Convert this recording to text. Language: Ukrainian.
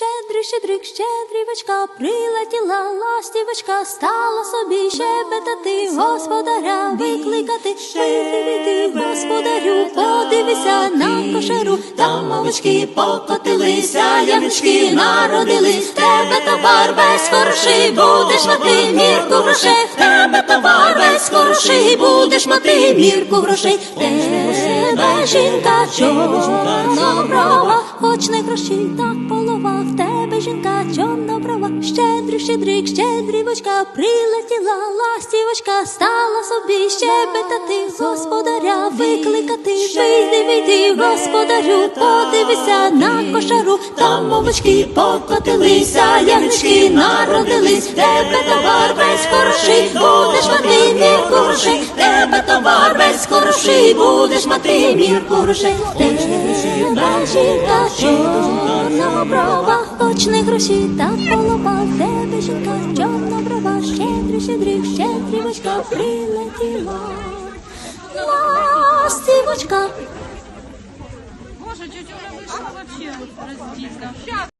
Щедрий, щедрик, щедрівочка, прилетіла ластівочка, стала собі щебетати, господаря викликати, вийди, господарю, подивися на кошару, там мовички покотилися, янички народились, тебе товар весь хороший, будеш мати мірку В тебе товар хороший, будеш мати мірку грошей, тебе жінка чорноброва, хоч не гроші, так полова, в тебе жінка чорноброва, щедрик, щедрик, щедрівочка, прилетіла ластівочка, стала собі щебетати, господаря викликати, вийди, вийди, господарю, подивися на кошару, там мовочки покотилися, ягнички народились, тебе товар весь хороший, товар хороший, будеш мати В тебе жінка чорноброва, хоч не гроші, так голова, В тебе жінка чорноброва, щедрий, щедрик, щедрівочка, прилетіла. Ластівочка, тетя Оля вышла вообще раздельно.